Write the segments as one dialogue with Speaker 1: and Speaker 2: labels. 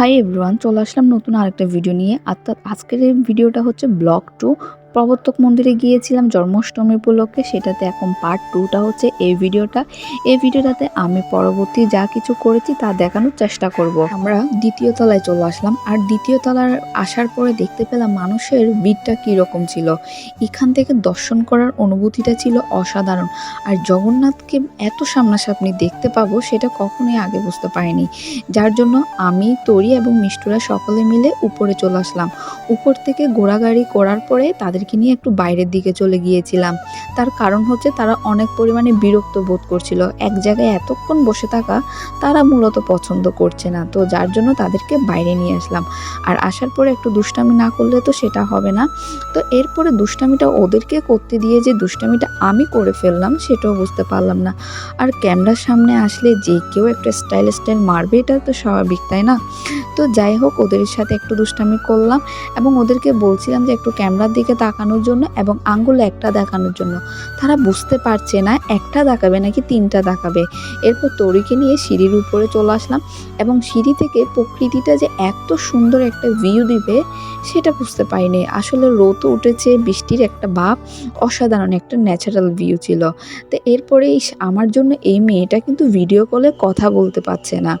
Speaker 1: Hi everyone চলে আসলাম নতুন আরেকটা ভিডিও নিয়ে। অর্থাৎ আজকের এই ভিডিওটা হচ্ছে ব্লগ টু প্রবর্তক মন্দিরে গিয়েছিলাম জন্মাষ্টমী উপলক্ষে, সেটাতে এখন পার্ট টুটা হচ্ছে এই ভিডিওটা। এই ভিডিওটাতে আমি পরবর্তী যা কিছু করেছি তা দেখানোর চেষ্টা করব। আমরা দ্বিতীয় তলায় চলে আসলাম, আর দ্বিতীয় তলার আসার পরে দেখতে পেলাম মানুষের ভিড়টা কীরকম ছিল। এখান থেকে দর্শন করার অনুভূতিটা ছিল অসাধারণ, আর জগন্নাথকে এত সামনাসামনি দেখতে পাবো সেটা কখনোই আগে বুঝতে পারিনি। যার জন্য আমি, তরি এবং মিষ্টুরা সকলে মিলে উপরে চলে আসলাম। উপর থেকে ঘোড়াগাড়ি করার পরে তাদেরকে নিয়ে একটু বাইরের দিকে চলে গিয়েছিলাম। তার কারণ হচ্ছে তারা অনেক পরিমাণে বিরক্ত বোধ করছিল। এক জায়গায় এতক্ষণ বসে থাকা তারা মূলত পছন্দ করছে না। তো যার জন্য তাদেরকে বাইরে নিয়ে আসলাম। আর আসার পরে একটু দুষ্টামি না করলে তো সেটা হবে না। তো এরপরে দুষ্টামিটা ওদেরকে করতে দিয়ে যে দুষ্টামিটা আমি করে ফেললাম, সেটাও বুঝতে পারলাম না। আর ক্যামেরার সামনে আসলে যে কেউ একটা স্টাইল স্টাইল মারবে, এটা তো স্বাভাবিক, তাই না? তো যাই হোক, ওদের সাথে একটু দুষ্টামি করলাম এবং ওদেরকে বলছিলাম যে একটু ক্যামেরার দিকে তাকানোর জন্য এবং আঙ্গুল একটা দেখানোর জন্য। তারা বুঝতে পারছে না, একটা দেখাবে নাকি তিনটা দেখাবে। এরপর তরিকে নিয়ে সিঁড়ির উপরে চলে আসলাম এবং সিঁড়ি থেকে প্রকৃতিটা যে এত সুন্দর একটা ভিউ দিবে, সেটা বুঝতে পারিনি। আসলে রোদ উঠেছে, বৃষ্টির একটা ভাব, অসাধারণ একটা ন্যাচারাল ভিউ ছিল। তো এরপরে আমার জন্য এই মেয়েটা কিন্তু ভিডিও কলে কথা বলতে পারছে না।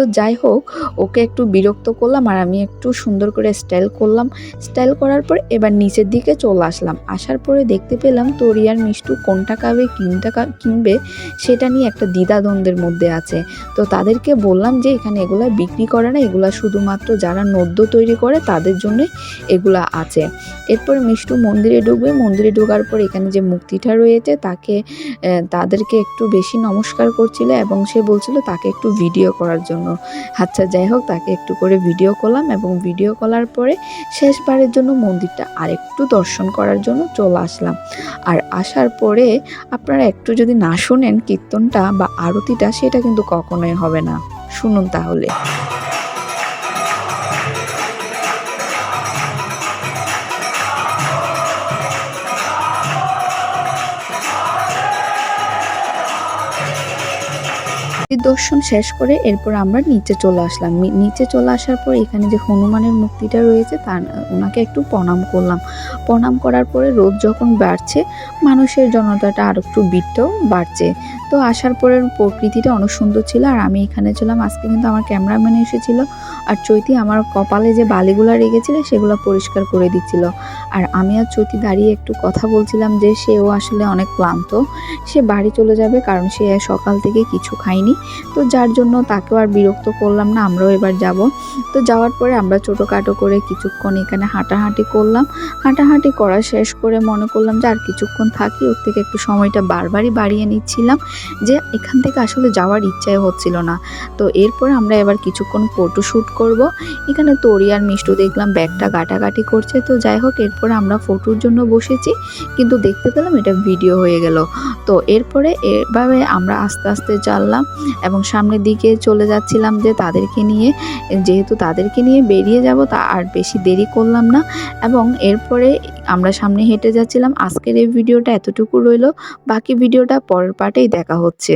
Speaker 1: তো যাই হোক, ওকে একটু বিরক্ত করলাম আর আমি একটু সুন্দর করে স্টাইল করলাম। স্টাইল করার পর এবার নিচের দিকে চলে আসলাম। আসার পরে দেখতে পেলাম তরিয়ার মিষ্টু কোনটা খাবে, কিনটা কিনবে সেটা নিয়ে একটা দ্বিধাদ্বন্দ্বের মধ্যে আছে। তো তাদেরকে বললাম যে এখানে এগুলা বিক্রি করে না, এগুলা শুধুমাত্র যারা নদ্য তৈরি করে তাদের জন্যই এগুলা আছে। এরপর মিষ্টু মন্দিরে ঢুকবে। মন্দিরে ঢোকার পর এখানে যে মুক্তিটা রয়েছে তাকে তাদেরকে একটু বেশি নমস্কার করছিল এবং সে বলছিল তাকে একটু ভিডিও করার জন্য। আচ্ছা যাই হোক, তাকে একটু করে ভিডিও করলাম এবং ভিডিও করার পরে শেষবারের জন্য মন্দিরটা আরেকটু দর্শন করার জন্য চলে আসলাম। আর আসার পরে আপনারা একটু যদি না শোনেন কীর্তনটা বা আরতিটা, সেটা কিন্তু কখনোই হবে না। শুনুন তাহলে। দর্শন শেষ করে এরপর আমরা নিচে চলে আসলাম। নিচে চলে আসার পর এখানে যে হনুমানের মূর্তিটা রয়েছে, তার, ওনাকে একটু প্রণাম করলাম। প্রণাম করার পরে রোদ যখন বাড়ছে, মানুষের জনতাটা আর একটু ভিড়টাও বাড়ছে। তো আসার পরে প্রকৃতিটা অনেক সুন্দর ছিল আর আমি এখানে ছিলাম। আজকে কিন্তু আমার ক্যামেরাম্যান এসেছিল আর চৈতি আমার কপালে যে বালিগুলো রেগেছিল সেগুলো পরিষ্কার করে দিচ্ছিল। আর আমি আর চৈতি দাঁড়িয়ে একটু কথা বলছিলাম যে, সেও আসলে অনেক ক্লান্ত। সে বাড়ি চলে যাবে কারণ সে সকাল থেকে কিছু খায়নি। তো যার জন্য তাকেও আর বিরক্ত করলাম না, আমরাও এবার যাব। তো যাওয়ার পরে আমরা ছোটোখাটো করে কিছুক্ষণ এখানে হাঁটাহাঁটি করলাম। হাঁটাহাঁটি করা শেষ করে মনে করলাম যে আর কিছুক্ষণ থাকি, ওর থেকে একটু সময়টা বারবারই বাড়িয়ে নিচ্ছিলাম যে এখান থেকে আসলে যাওয়ার ইচ্ছাই হচ্ছিল না। তো এরপরে আমরা এবার কিছুক্ষণ ফটো শ্যুট করব। এখানে তরি আর মিষ্টু দেখলাম ব্যাগটা গাটাগাটি করছে। তো যাই হোক, এরপরে আমরা ফটোর জন্য বসেছি, কিন্তু দেখতে পেলাম এটা ভিডিও হয়ে গেল। তো এরপরে এভাবে আমরা আস্তে আস্তে চাললাম। এবং সামনের দিকে চলে যাচ্ছিলাম যে তাদেরকে নিয়ে। যেহেতু তাদেরকে নিয়ে বেরিয়ে যাব, তা আর বেশি দেরি করলাম না। এবং এরপরে আমরা সামনে হেঁটে যাচ্ছিলাম। আজকের এই ভিডিওটা এতটুকু রইল। বাকি ভিডিওটা পরের পার্টেই দেখা হচ্ছে।